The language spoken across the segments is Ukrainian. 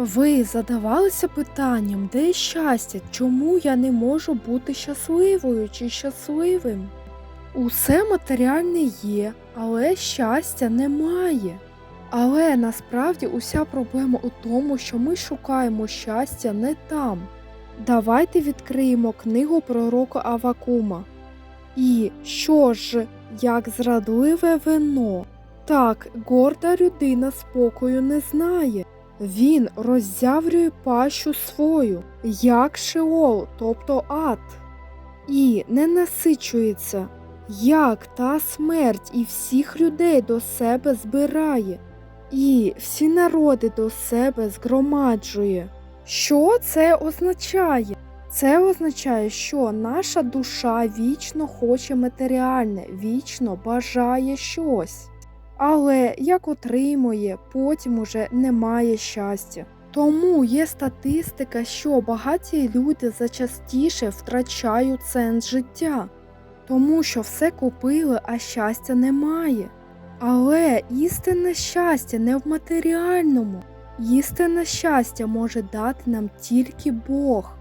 Ви задавалися питанням, де щастя, чому я не можу бути щасливою чи щасливим? Усе матеріальне є, але щастя немає. Але насправді уся проблема у тому, що ми шукаємо щастя не там. Давайте відкриємо книгу пророка Авакума. І що ж, як зрадливе вино, так горда людина спокою не знає. Він роззяврює пащу свою, як шеол, тобто ад, і не насичується, як та смерть і всіх людей до себе збирає, і всі народи до себе згромаджує. Що це означає? Це означає, що наша душа вічно хоче матеріальне, вічно бажає щось. Але як отримує, потім уже немає щастя. Тому є статистика, що багаті люди зачастіше втрачають сенс життя, тому що все купили, а щастя немає. Але істинне щастя не в матеріальному. Істинне щастя може дати нам тільки Бог.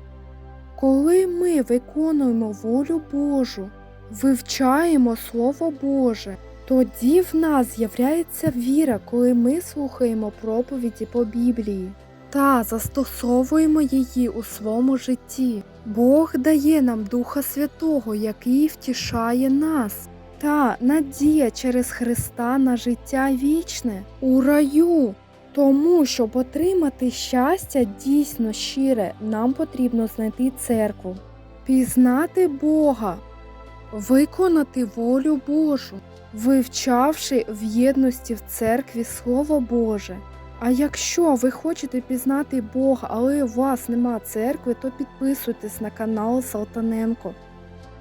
Коли ми виконуємо волю Божу, вивчаємо Слово Боже, тоді в нас з'являється віра, коли ми слухаємо проповіді по Біблії та застосовуємо її у своєму житті. Бог дає нам Духа Святого, який втішає нас, та надія через Христа на життя вічне у раю. Тому, щоб отримати щастя дійсно щире, нам потрібно знайти церкву, пізнати Бога, виконати волю Божу, вивчавши в єдності в церкві Слово Боже. А якщо ви хочете пізнати Бога, але у вас нема церкви, то підписуйтесь на канал Салтаненко.